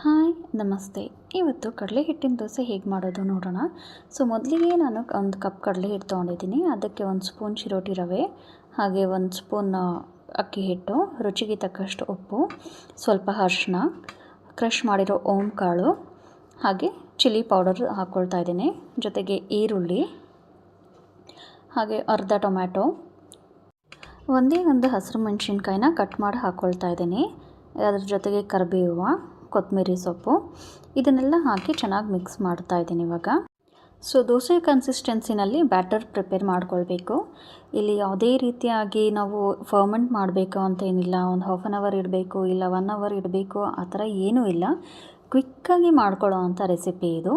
Hi, ನಮಸ್ತೆ. ಇವತ್ತು ಕಡಲೆ ಹಿಟ್ಟಿನ ದೋಸೆ ಹೇಗೆ ಮಾಡೋದು ನೋಡೋಣ. ಸೊ, ಮೊದಲಿಗೆ ನಾನು ಒಂದು ಕಪ್ ಕಡಲೆ ಹಿಟ್ಟು ತೊಗೊಂಡಿದ್ದೀನಿ. ಅದಕ್ಕೆ ಒಂದು ಸ್ಪೂನ್ ಚಿರೋಟಿ ರವೆ, ಹಾಗೆ ಒಂದು ಸ್ಪೂನ್ ಅಕ್ಕಿ ಹಿಟ್ಟು, ರುಚಿಗೆ ತಕ್ಕಷ್ಟು ಉಪ್ಪು, ಸ್ವಲ್ಪ ಅರಿಶಿನ ಕ್ರಷ್ ಮಾಡಿರೋ ಓಂ ಕಾಳು ಹಾಗೆ ಚಿಲ್ಲಿ ಪೌಡರ್ ಹಾಕ್ಕೊಳ್ತಾ ಇದ್ದೀನಿ. ಜೊತೆಗೆ ಈರುಳ್ಳಿ, ಹಾಗೆ ಅರ್ಧ ಟೊಮ್ಯಾಟೊ, ಒಂದೇ ಒಂದು ಹಸಿರು ಮೆಣಸಿನ್ಕಾಯಿನ ಕಟ್ ಮಾಡಿ ಹಾಕ್ಕೊಳ್ತಾ ಇದ್ದೀನಿ. ಅದ್ರ ಜೊತೆಗೆ ಕರಿಬೇವು ಕೊತ್ತಂಬರಿ ಸೊಪ್ಪು. ಇದನ್ನೆಲ್ಲ ಹಾಕಿ ಚೆನ್ನಾಗಿ ಮಿಕ್ಸ್ ಮಾಡ್ತಾ ಇದ್ದೀನಿ ಇವಾಗ. ಸೊ ದೋಸೆ ಕನ್ಸಿಸ್ಟೆನ್ಸಿನಲ್ಲಿ ಬ್ಯಾಟರ್ ಪ್ರಿಪೇರ್ ಮಾಡ್ಕೊಳ್ಬೇಕು. ಇಲ್ಲಿ ಯಾವುದೇ ರೀತಿಯಾಗಿ ನಾವು ಫರ್ಮೆಂಟ್ ಮಾಡಬೇಕು ಅಂತ ಏನಿಲ್ಲ. ಒಂದು ಹಾಫ್ ಆನ್ ಅವರ್ ಇಡಬೇಕು, ಇಲ್ಲ ಒನ್ ಅವರ್ ಇಡಬೇಕು, ಆ ಥರ ಏನೂ ಇಲ್ಲ. ಕ್ವಿಕ್ಕಾಗಿ ಮಾಡ್ಕೊಳ್ಳೋ ಅಂಥ ರೆಸಿಪಿ ಇದು.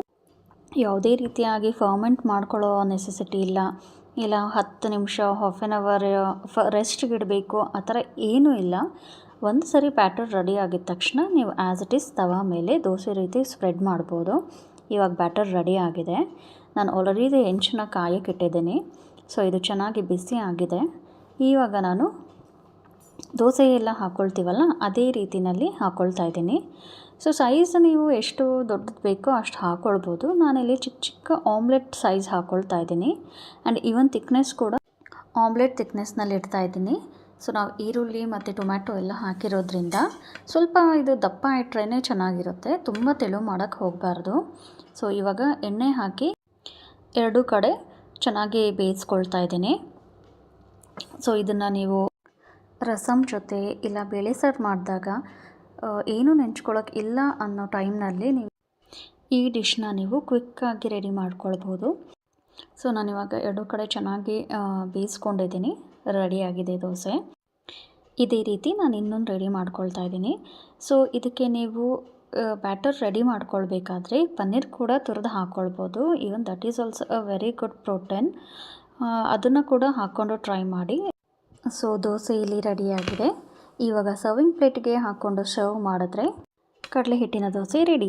ಯಾವುದೇ ರೀತಿಯಾಗಿ ಫರ್ಮೆಂಟ್ ಮಾಡ್ಕೊಳ್ಳೋ ನೆಸೆಸಿಟಿ ಇಲ್ಲ. ಇಲ್ಲ ಹತ್ತು ನಿಮಿಷ ಹಾಫ್ ಆನ್ ಅವರ್ ಫ ರೆಸ್ಟ್ಗೆ ಇಡಬೇಕು, ಆ ಥರ ಏನೂ ಇಲ್ಲ. ಒಂದು ಸರಿ ಬ್ಯಾಟರ್ ರೆಡಿ ಆಗಿದ ತಕ್ಷಣ ನೀವು ಆ್ಯಸ್ ಇಟ್ ಈಸ್ ತವ ಮೇಲೆ ದೋಸೆ ರೀತಿ ಸ್ಪ್ರೆಡ್ ಮಾಡ್ಬೋದು. ಇವಾಗ ಬ್ಯಾಟರ್ ರೆಡಿ ಆಗಿದೆ. ನಾನು ಆಲ್ರೆಡಿ ಹೆಂಚನ್ನ ಕಾಯಕ್ಕೆ ಇಟ್ಟಿದ್ದೀನಿ. ಸೊ ಇದು ಚೆನ್ನಾಗಿ ಬಿಸಿ ಆಗಿದೆ. ಇವಾಗ ನಾನು ದೋಸೆ ಎಲ್ಲ ಹಾಕ್ಕೊಳ್ತೀವಲ್ಲ ಅದೇ ರೀತಿಯಲ್ಲಿ ಹಾಕ್ಕೊಳ್ತಾ ಇದ್ದೀನಿ. ಸೊ ಸೈಜ್ ನೀವು ಎಷ್ಟು ದೊಡ್ಡದು ಬೇಕೋ ಅಷ್ಟು ಹಾಕ್ಕೊಳ್ಬೋದು ನಾನಿಲ್ಲಿ ಚಿಕ್ಕ ಚಿಕ್ಕ ಆಮ್ಲೆಟ್ ಸೈಜ್ ಹಾಕ್ಕೊಳ್ತಾ ಇದ್ದೀನಿ. ಆ್ಯಂಡ್ ಈವನ್ ತಿಕ್ನೆಸ್ ಕೂಡ ಆಮ್ಲೆಟ್ ತಿಕ್ನೆಸ್ನಲ್ಲಿ ಇಡ್ತಾ ಇದ್ದೀನಿ. ಸೊ ನಾವು ಈರುಳ್ಳಿ ಮತ್ತು ಟೊಮ್ಯಾಟೊ ಎಲ್ಲ ಹಾಕಿರೋದ್ರಿಂದ ಸ್ವಲ್ಪ ಇದು ದಪ್ಪ ಇಟ್ರೇ ಚೆನ್ನಾಗಿರುತ್ತೆ. ತುಂಬ ತೆಳು ಮಾಡೋಕ್ಕೆ ಹೋಗಬಾರ್ದು. ಸೊ ಇವಾಗ ಎಣ್ಣೆ ಹಾಕಿ ಎರಡೂ ಕಡೆ ಚೆನ್ನಾಗಿ ಬೇಯಿಸ್ಕೊಳ್ತಾ ಇದ್ದೀನಿ. ಸೊ ಇದನ್ನು ನೀವು ರಸಮ್ ಜೊತೆ ಇಲ್ಲ ಬೇಳೆ ಸಾರು ಮಾಡಿದಾಗ ಏನೂ ನೆಂಚ್ಕೊಳ್ಳೋಕೆ ಇಲ್ಲ ಅನ್ನೋ ಟೈಮ್ನಲ್ಲಿ ನೀವು ಈ ಡಿಶ್ನ ನೀವು ಕ್ವಿಕ್ಕಾಗಿ ರೆಡಿ ಮಾಡ್ಕೊಳ್ಬೋದು. ಸೊ ನಾನಿವಾಗ ಎರಡು ಕಡೆ ಚೆನ್ನಾಗಿ ಬೇಯಿಸ್ಕೊಂಡಿದ್ದೀನಿ. ರೆಡಿಯಾಗಿದೆ ದೋಸೆ. ಇದೇ ರೀತಿ ನಾನು ಇನ್ನೊಂದು ರೆಡಿ ಮಾಡ್ಕೊಳ್ತಾ ಇದ್ದೀನಿ. ಸೊ ಇದಕ್ಕೆ ನೀವು ಬ್ಯಾಟರ್ ರೆಡಿ ಮಾಡ್ಕೊಳ್ಬೇಕಾದ್ರೆ ಪನ್ನೀರ್ ಕೂಡ ತುರಿದು ಹಾಕ್ಕೊಳ್ಬೋದು even that is also a very good protein ಅದನ್ನು ಕೂಡ ಹಾಕ್ಕೊಂಡು ಟ್ರೈ ಮಾಡಿ. ಸೊ ದೋಸೆ ಇಲ್ಲಿ ರೆಡಿಯಾಗಿದೆ ಇವಾಗ ಸರ್ವಿಂಗ್ ಪ್ಲೇಟ್ಗೆ ಹಾಕ್ಕೊಂಡು ಸರ್ವ್ ಮಾಡಿದ್ರೆ ಕಡಲೆ ಹಿಟ್ಟಿನ ದೋಸೆ ರೆಡಿ